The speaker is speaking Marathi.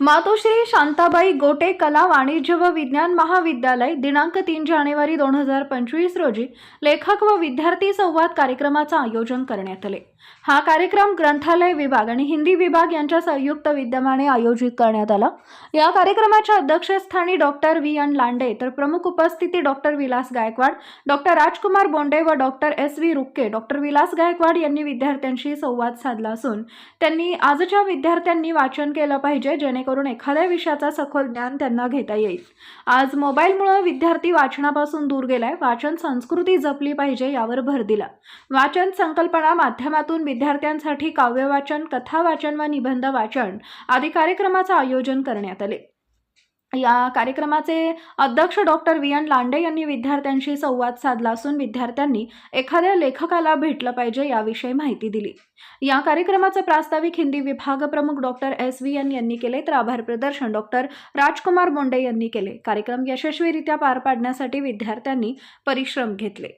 मातोश्री शांताबाई गोटे कला वाणिज्य व विज्ञान महाविद्यालय दिनांक तीन जानेवारी दोन हजार पंचवीस रोजी लेखक व विद्यार्थी संवाद कार्यक्रमाचं आयोजन करण्यात आले. हा कार्यक्रम ग्रंथालय विभाग आणि हिंदी विभाग यांच्या संयुक्त विद्यमाने आयोजित करण्यात आला. या कार्यक्रमाच्या अध्यक्षस्थानी डॉक्टर व्ही. एन. लांडे तर प्रमुख उपस्थिती डॉक्टर विलास गायकवाड डॉक्टर राजकुमार बोंडे व doctor S. V. Rukke. Doctor Vilas Gaikwad यांनी विद्यार्थ्यांशी संवाद साधला असून त्यांनी आजच्या विद्यार्थ्यांनी वाचन केलं पाहिजे जेणेकरून एखाद्या विषयाचा सखोल ज्ञान त्यांना घेता येईल. आज मोबाईलमुळं विद्यार्थी वाचनापासून दूर गेलाय. वाचन संस्कृती जपली पाहिजे यावर भर दिला. वाचन संकल्पना माध्यमातून विद्यार्थ्यांसाठी काव्यवाचन कथा वाचन व निबंध वाचन आदी कार्यक्रमाचं आयोजन करण्यात आले. या कार्यक्रमाचे अध्यक्ष डॉक्टर व्ही एन लांडे यांनी विद्यार्थ्यांशी संवाद साधला असून विद्यार्थ्यांनी एखाद्या लेखकाला भेटलं पाहिजे याविषयी माहिती दिली. या कार्यक्रमाचं प्रास्ताविक हिंदी विभाग प्रमुख डॉक्टर एस व्ही एन यांनी केले तर आभार प्रदर्शन डॉक्टर राजकुमार बोंडे यांनी केले. कार्यक्रम यशस्वीरित्या पार पाडण्यासाठी विद्यार्थ्यांनी परिश्रम घेतले.